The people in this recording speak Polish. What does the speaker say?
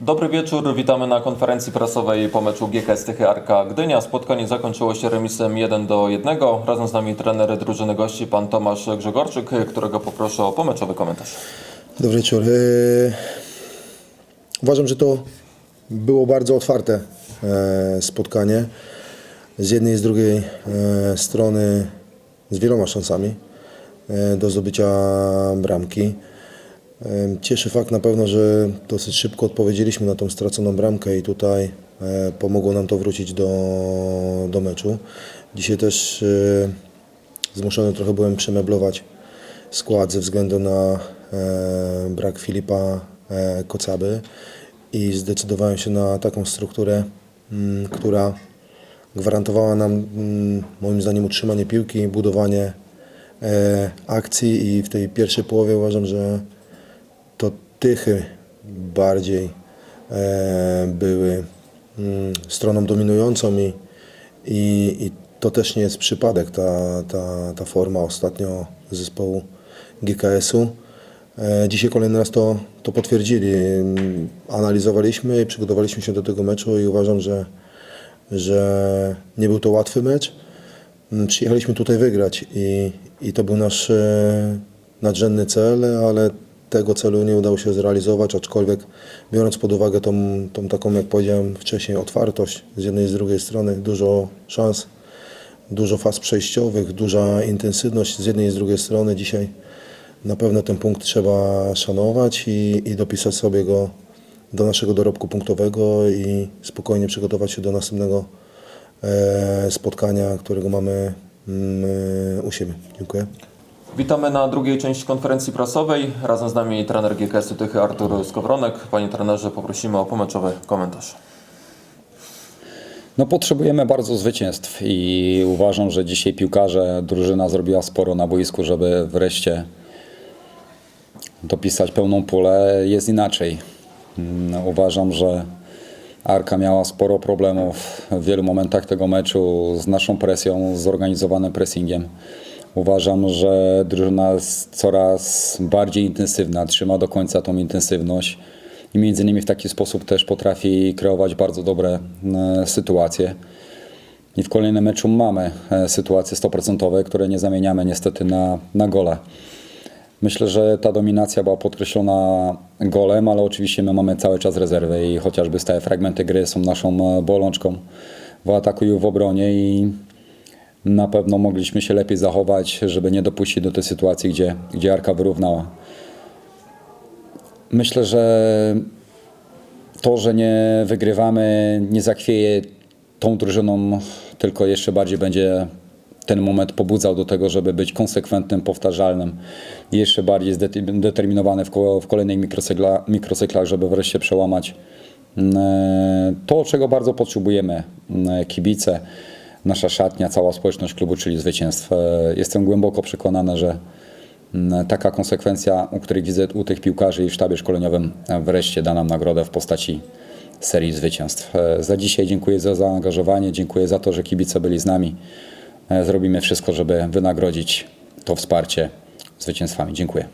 Dobry wieczór, witamy na konferencji prasowej po meczu GKS Tychy Arka Gdynia. Spotkanie zakończyło się remisem 1 do 1. Razem z nami trener drużyny gości, pan Tomasz Grzegorczyk, którego poproszę o pomeczowy komentarz. Dobry wieczór. Eee, Uważam, że to było bardzo otwarte e, spotkanie. Z jednej i z drugiej e, strony z wieloma szansami e, do zdobycia bramki. Cieszy fakt na pewno, że dosyć szybko odpowiedzieliśmy na tą straconą bramkę i tutaj e, pomogło nam to wrócić do, do meczu. Dzisiaj też e, zmuszony trochę byłem przemeblować skład ze względu na e, brak Filipa Kocaby i zdecydowałem się na taką strukturę, mm, która gwarantowała nam mm, moim zdaniem utrzymanie piłki, budowanie akcji i w tej pierwszej połowie uważam, że Tychy bardziej e, były mm, stroną dominującą i, i, i to też nie jest przypadek, ta, ta, ta forma ostatnio zespołu GKS-u. E, Dzisiaj kolejny raz to, to potwierdzili. Analizowaliśmy i przygotowaliśmy się do tego meczu i uważam, że, że nie był to łatwy mecz. Mm, Przyjechaliśmy tutaj wygrać i, i to był nasz e, nadrzędny cel, ale tego celu nie udało się zrealizować, aczkolwiek biorąc pod uwagę tą, tą taką, jak powiedziałem wcześniej, otwartość z jednej i z drugiej strony, dużo szans, dużo faz przejściowych, duża intensywność z jednej i z drugiej strony. Dzisiaj na pewno ten punkt trzeba szanować i, i dopisać sobie go do naszego dorobku punktowego i spokojnie przygotować się do następnego e, spotkania, którego mamy mm, u siebie. Dziękuję. Witamy na drugiej części konferencji prasowej. Razem z nami trener GKS-u Tychy Artur Skowronek. Panie trenerze, poprosimy o pomeczowy komentarz. No potrzebujemy bardzo zwycięstw i uważam, że dzisiaj piłkarze, drużyna zrobiła sporo na boisku, żeby wreszcie dopisać pełną pulę. Jest inaczej. Mm, Uważam, że Arka miała sporo problemów w wielu momentach tego meczu z naszą presją, z zorganizowanym pressingiem. Uważam, że drużyna jest coraz bardziej intensywna, trzyma do końca tą intensywność i między innymi w taki sposób też potrafi kreować bardzo dobre e, sytuacje. I w kolejnym meczu mamy e, sytuacje 100%, które nie zamieniamy niestety na, na gole. Myślę, że ta dominacja była podkreślona golem, ale oczywiście my mamy cały czas rezerwy i chociażby stałe fragmenty gry są naszą e, bolączką w ataku i w obronie i na pewno mogliśmy się lepiej zachować, żeby nie dopuścić do tej sytuacji, gdzie, gdzie Arka wyrównała. Myślę, że to, że nie wygrywamy, nie zachwieje tą drużyną, tylko jeszcze bardziej będzie ten moment pobudzał do tego, żeby być konsekwentnym, powtarzalnym jeszcze bardziej zdeterminowany w, ko- w kolejnych mikrocykla, mikrocyklach, żeby wreszcie przełamać mm, to, czego bardzo potrzebujemy. mm, Kibice, nasza szatnia, cała społeczność klubu, czyli zwycięstw. E, Jestem głęboko przekonany, że Taka konsekwencja, u której widzę u tych piłkarzy i w sztabie szkoleniowym e, wreszcie da nam nagrodę w postaci serii zwycięstw. E, Za dzisiaj dziękuję za zaangażowanie, dziękuję za to, że kibice byli z nami. Zrobimy wszystko, żeby wynagrodzić to wsparcie zwycięstwami. Dziękuję.